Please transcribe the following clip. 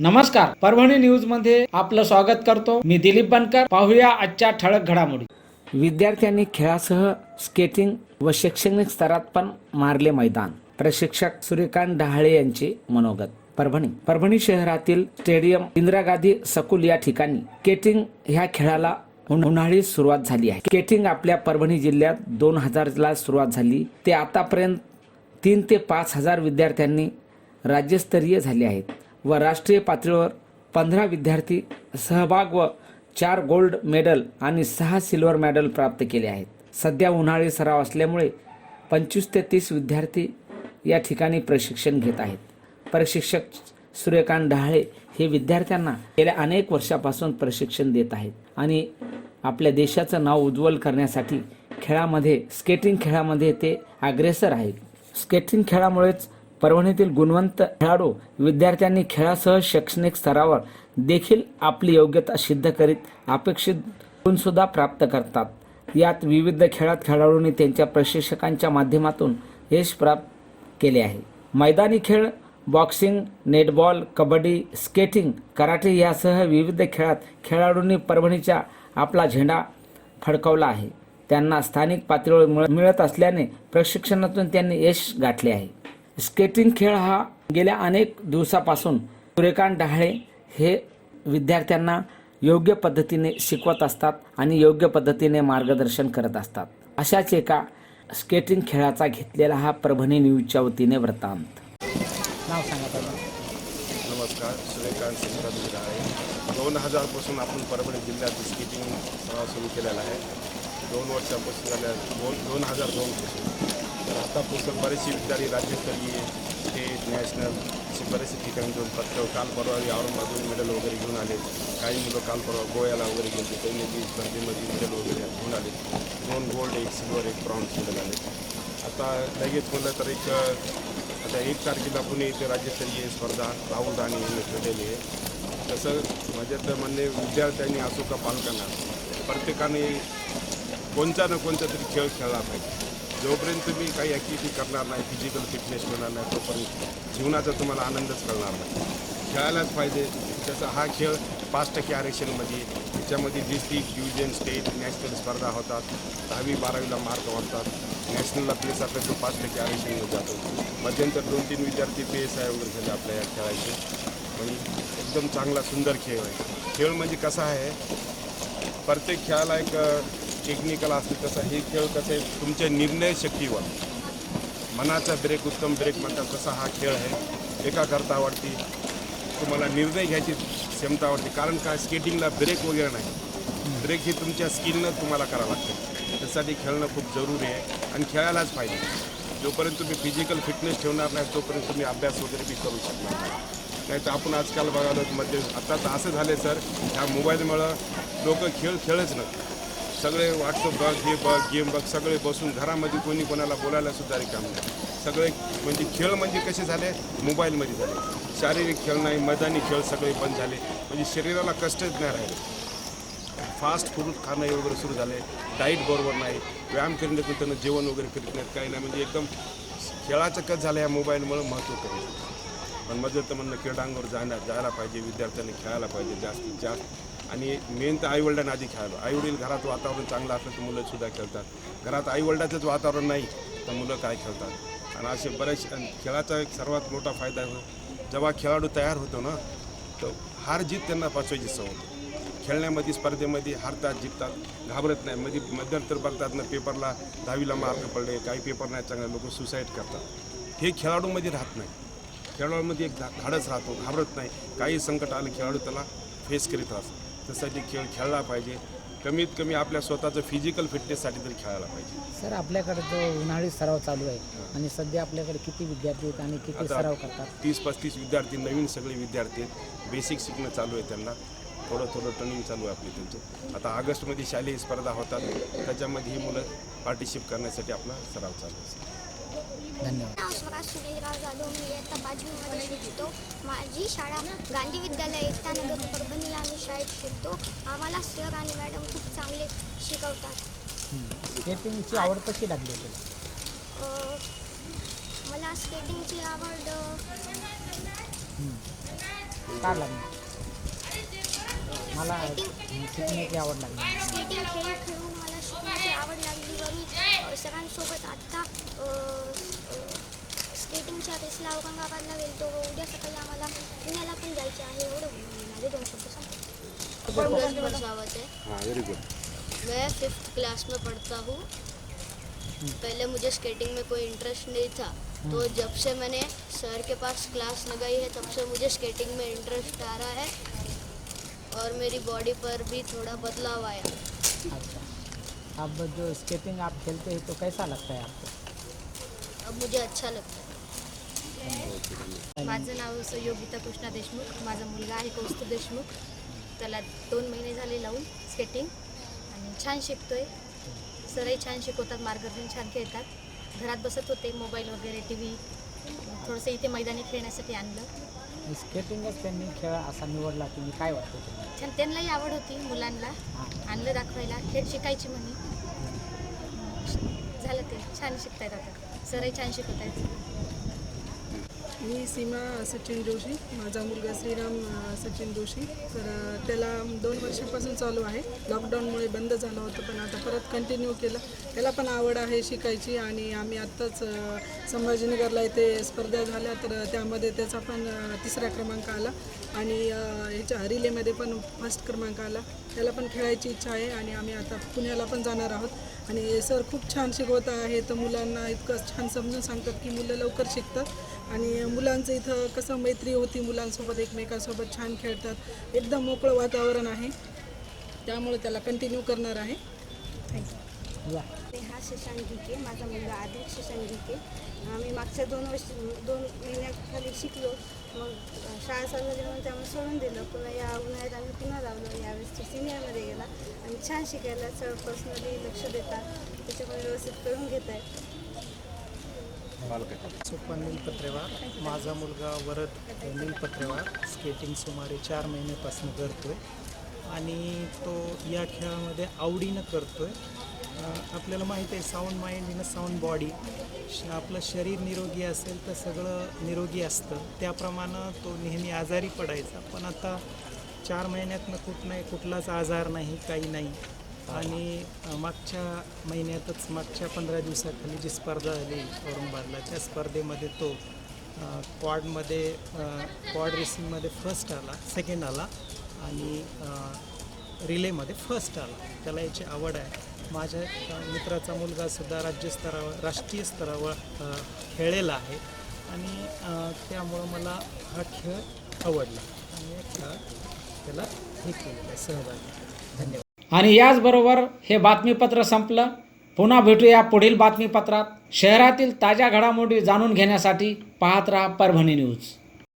नमस्कार परभणी न्यूजमध्ये आपलं स्वागत करतो. मी दिलीप बनकर पाहूया आजच्या ठळक घडामोडी. विद्यार्थ्यांनी खेळासह स्केटिंग व शैक्षणिक स्तरात पण मारले मैदान. प्रशिक्षक सूर्यकांत डहाळे यांचे मनोगत. परभणी. परभणी शहरातील स्टेडियम इंदिरा गांधी सकुल या ठिकाणी केटिंग ह्या खेळाला उन्हाळी सुरुवात झाली आहे. केटिंग आपल्या परभणी जिल्ह्यात दोन हजारला सुरुवात झाली. ते आतापर्यंत तीन ते पाच हजार विद्यार्थ्यांनी राज्यस्तरीय झाले आहेत. व राष्ट्रीय पातळीवर पंधरा विद्यार्थी सहभाग व चार गोल्ड मेडल आणि सहा सिल्वर मेडल प्राप्त केले आहेत. सध्या उन्हाळी सराव असल्यामुळे पंचवीस ते तीस विद्यार्थी या ठिकाणी प्रशिक्षण घेत आहेत. प्रशिक्षक सूर्यकांत डहाळे हे विद्यार्थ्यांना गेल्या अनेक वर्षापासून प्रशिक्षण देत आहेत आणि आपल्या देशाचं नाव उज्ज्वल करण्यासाठी खेळामध्ये स्केटिंग खेळामध्ये ते अग्रेसर आहेत. स्केटिंग खेळामुळेच परभणीतील गुणवंत खेळाडू विद्यार्थ्यांनी खेळासह शैक्षणिक स्तरावर देखील आपली योग्यता सिद्ध करीत अपेक्षित गुणसुद्धा प्राप्त करतात. यात विविध खेळात खेळाडूंनी त्यांच्या प्रशिक्षकांच्या माध्यमातून यश प्राप्त केले आहे. मैदानी खेळ boxing netball kabaddi skating karate यासह विविध खेळात खेळाडूंनी परभणीच्या आपला झेंडा फडकवला आहे. त्यांना स्थानिक पातळीवर मिळत असल्याने प्रशिक्षणातून त्यांनी यश गाठले आहे. स्केटिंग खेळ हा गेल्या अनेक दिवसापासून सूर्यकांत डहाळे हे विद्यार्थ्यांना योग्य पद्धतीने शिकवत असतात आणि योग्य पद्धतीने मार्गदर्शन करत असतात. अशाच एका स्केटिंग खेळाचा घेतलेला हा परभणी न्यूजच्या वतीने वृत्तांत. नाव सांगा. नमस्कार सूर्यकांत सिंगराज दोन हजारपासून आपण परभणी जिल्ह्यात स्केटिंग सराव सुरू केलेला आहे. दोन वर्षापासून झाल्या दोन दोन हजार दोनपासून तर आतापासून बरेचशी विद्यार्थी राज्यस्तरीय स्टेट नॅशनल असे बरेचसे ठिकाणी जाऊन पत्र काल परवा औरंगाबादून मेडल वगैरे घेऊन आले काही मुलं काल परवा गोव्याला वगैरे गेले त्यांनी स्पर्धेमध्ये मेडल वगैरे घेऊन आले दोन गोल्ड एक सिल्वर एक ब्रॉन्झ मेडल आले आता लगेच म्हणलं तर एक आता एक तारखेला पुणे इथे राज्यस्तरीय स्पर्धा राहुल राणे यांनी ठेवलेली आहे तसं माझ्या तर म्हणणे विद्यार्थ्यांनी असो का पालकांना प्रत्येकाने कोणता ना कोणता तरी खेळ खेळला पाहिजे जोपर्यंत तुम्ही काही ॲक्टिव्हिटी करणार नाही फिजिकल फिटनेस मिळणार नाही तोपर्यंत जीवनाचा तुम्हाला आनंदच कळणार नाही. खेळायलाच पाहिजे. त्याचा हा खेळ पाच टक्के आरक्षणमध्ये त्याच्यामध्ये डिस्ट्रिक्ट डिव्हिजन स्टेट नॅशनल स्पर्धा होतात. दहावी बारावीला मार्क वाढतात. नॅशनलला प्लेस आपल्या तो पाच टक्के आरक्षण जातो. मध्यंतर दोन तीन विद्यार्थी पी एस आय वगैरे झाले आपल्या या खेळाचे. म्हणजे एकदम चांगला सुंदर खेळ आहे. खेळ म्हणजे कसा आहे? प्रत्येक खेळाला एक टेक्निकल असते तसं हे खेळ कसं आहे तुमच्या निर्णय शक्तीवर. मनाचा ब्रेक उत्तम ब्रेक म्हणतात तसा हा खेळ आहे. एकाकरता वाटते तुम्हाला निर्णय घ्यायची क्षमता वाटते. कारण काय स्केटिंगला ब्रेक वगैरे नाही. ब्रेक ही तुमच्या स्किलनं तुम्हाला करावं लागतं. त्यासाठी खेळणं खूप जरुरी आहे आणि खेळायलाच पाहिजे. जोपर्यंत तुम्ही फिजिकल फिटनेस ठेवणार नाही तोपर्यंत तुम्ही अभ्यास वगैरे बी करू शकणार नाही. तर आपण आजकाल बघायला मध्ये आत्ताच तर असं झालं सर. ह्या मोबाईलमुळं लोक खेळ खेळच नाही सगळे व्हॉट्सअप बघ हे बघ गेम बघ सगळे बसून घरामध्ये कोणी कोणाला बोलायला सुद्धा रिकाम नाही. सगळे म्हणजे खेळ म्हणजे कसे झाले? मोबाईलमध्ये झाले. शारीरिक खेळ नाही मैदानी खेळ सगळे बंद झाले. म्हणजे शरीराला कष्टच नाही राहिले. फास्ट फूड खाणं वगैरे सुरू झाले. डाईट बरोबर नाही. व्यायाम करणं त्यांना जेवण वगैरे करीत नाहीत काही नाही. म्हणजे एकदम खेळाचं कच झालं या मोबाईलमुळं महत्त्व कमी पण माझं तर म्हणणं क्रीडांगावर जाण्यात जायला पाहिजे विद्यार्थ्यांनी खेळायला पाहिजे जास्तीत जास्त. आणि मेन तर आईवडिलांना आधी खेळायला आईवडील घरात वातावरण चांगलं असलं तर मुलं सुद्धा खेळतात. घरात आईवडिलाचंच वातावरण नाही तर मुलं काय खेळतात? आणि असे बरेच खेळाचा एक सर्वात मोठा फायदा आहे जेव्हा खेळाडू तयार होतो ना तर हार जीत त्यांना पाचवायची सवय होते. खेळण्यामध्ये स्पर्धेमध्ये हारतात जिंकतात घाबरत नाही. मध्ये मध्यंतर बघतात ना पेपरला दहावीला मार्क पडले काही पेपर नाही चांगले लोक सुसाईड करतात. हे खेळाडूमध्ये राहत नाही. खेळाडूमध्ये एक धा धाडस राहतो घाबरत नाही. काही संकट आलं खेळाडू त्याला फेस करीत राहतो. त्यासाठी खेळ खेळला पाहिजे. कमीत कमी आपल्या स्वतःचं फिजिकल फिटनेससाठी तरी खेळायला पाहिजे. सर आपल्याकडे जो उन्हाळी सराव चालू आहे आणि सध्या आपल्याकडे किती विद्यार्थी आहेत आणि किती आता सराव करतात? तीस पस्तीस विद्यार्थी नवीन सगळे विद्यार्थी आहेत. बेसिक शिकणं चालू आहे त्यांना. थोडं थोडं ट्रेनिंग चालू आहे आपली त्यांचं. आता ऑगस्टमध्ये शालेय स्पर्धा होतात. त्याच्यामध्ये ही मुलं पार्टिसिपेट करण्यासाठी आपला सराव चालू आहे. धन्यवाद. नाव स्वराज सुनीलराव जाधव. मी इयत्ता पाचवीमध्ये शिकतो. माझी शाळा गांधी विद्यालय एकता नगर परभणीला आम्ही शाळेत शिकतो. आम्हाला सर आणि मॅडम खूप चांगले शिकवतात. स्केटिंगची आवड कशी लागली तुला मला स्केटिंगची आवड का लागणार मला शिकण्याची आवड लागली. स्केटिंग खेळ खेळून मला शिकण्याची आवड लागली. व मी सरांसोबत आत्ता स्केटिंगच्या रेसला औरंगाबादला गेलतो व उद्या सकाळी आम्हाला पुण्याला पण जायचे आहे एवढं. बोलून माझे दोन शब्द सांगतो मैं फिफ्थ क्लास में पढ़ता हूँ। पहले मुझे स्केटिंग में कोई इंटरेस्ट नहीं था। तो जब से मैंने सर के पास क्लास लगाई है तब से मुझे स्केटिंग में इंटरेस्ट आ रहा है और मेरी बॉडी पर भी थोड़ा बदलाव आया। अच्छा। अब जो स्केटिंग आप खेलते हैं तो कैसा लगता है आपको? अब मुझे अच्छा लगता है। माझं नाव योगिता कृष्णा देशमुख. माझा मुलगा आहे कौस्तुभ देशमुख. त्याला दोन महिने झाले लावून स्केटिंग आणि छान शिकतोय. सरही छान शिकवतात मार्गदर्शन छान खेळतात. घरात बसत होते मोबाईल वगैरे टी व्ही थोडंसं इथे मैदानी खेळण्यासाठी आणलं. स्केटिंगच त्यांनी खेळ असा निवडला की काय वाटतं छान त्यांनाही आवड होती मुलांना. आणलं दाखवायला. खेळ शिकायची म्हणे. झालं ते. छान शिकतायत आता. सरही छान शिकवत आहेत मी सीमा सचिन जोशी. माझा मुलगा श्रीराम सचिन जोशी. तर त्याला दोन वर्षापासून चालू आहे. लॉकडाऊनमुळे बंद झालं होतं पण आता परत कंटिन्यू केलं. त्याला पण आवड आहे शिकायची आणि आम्ही आत्ताच संभाजीनगरला इथे स्पर्धा झाल्या तर त्यामध्ये त्याचा पण तिसरा क्रमांक आला. आणि याच्या ह्याच्या रिलेमध्ये पण फर्स्ट क्रमांक आला. त्याला पण खेळायची इच्छा आहे आणि आम्ही आता पुण्याला पण जाणार आहोत. आणि सर खूप छान शिकवत आहे तर मुलांना इतकं छान समजून सांगतात की मुलं लवकर शिकतात. आणि मुलांचं इथं कसं मैत्री होती मुलांसोबत एकमेकांसोबत छान खेळतात. एकदम मोकळं वातावरण आहे. त्यामुळे त्याला कंटिन्यू करणार आहे. या हा शशांक घिके माझा मुलगा आदिल शशांक आम्ही मागच्या दोन वर्ष दोन महिन्याखाली शिकलो. मग शाळा चालू झाल्यामुळे म्हणून त्यामुळे सोडून दिलं. पुन्हा या उन्हाळ्यात आम्ही पुन्हा लावलो यावेळेस तो सिनियरमध्ये गेला आणि छान शिकायला सर पर्सनली लक्ष देतात. त्याच्यामुळे व्यवस्थित करून घेत आहेत सुपन पत्रेवार माझा मुलगा वरद नीलपत्रेवार स्केटिंग सुमारे चार महिन्यापासून करतो आहे आणि तो या खेळामध्ये आवडीनं करतो आहे आपल्याला माहीत आहे sound mind in a sound body श आपलं शरीर निरोगी असेल तर सगळं निरोगी असतं. त्याप्रमाणे तो नेहमी आजारी पडायचा. पण आता चार महिन्यातनं कुठ नाही कुठलाच आजार नाही काही नाही. आणि मागच्या महिन्यातच मागच्या पंधरा दिवसाखाली जी स्पर्धा झाली औरंगाबादला त्या स्पर्धेमध्ये तो क्वाडमध्ये क्वाड रेसिंगमध्ये फर्स्ट आला सेकंड आला आणि रिलेमध्ये फर्स्ट आला. त्याला याची आवड आहे. माझ्या मित्राचा मुलगासुद्धा राज्यस्तरावर राष्ट्रीय स्तरावर खेळलेला आहे. आणि त्यामुळं मला हा खेळ आवडला. आणि खेळ त्याला हे केलेलं आहे सहभागी धन्यवाद. आणि याचबरोबर हे बातमीपत्र संपलं. पुन्हा भेटूया पुढील बातमीपत्रात. शहरातील ताज्या घडामोडी जाणून घेण्यासाठी पाहत राहा परभणी न्यूज.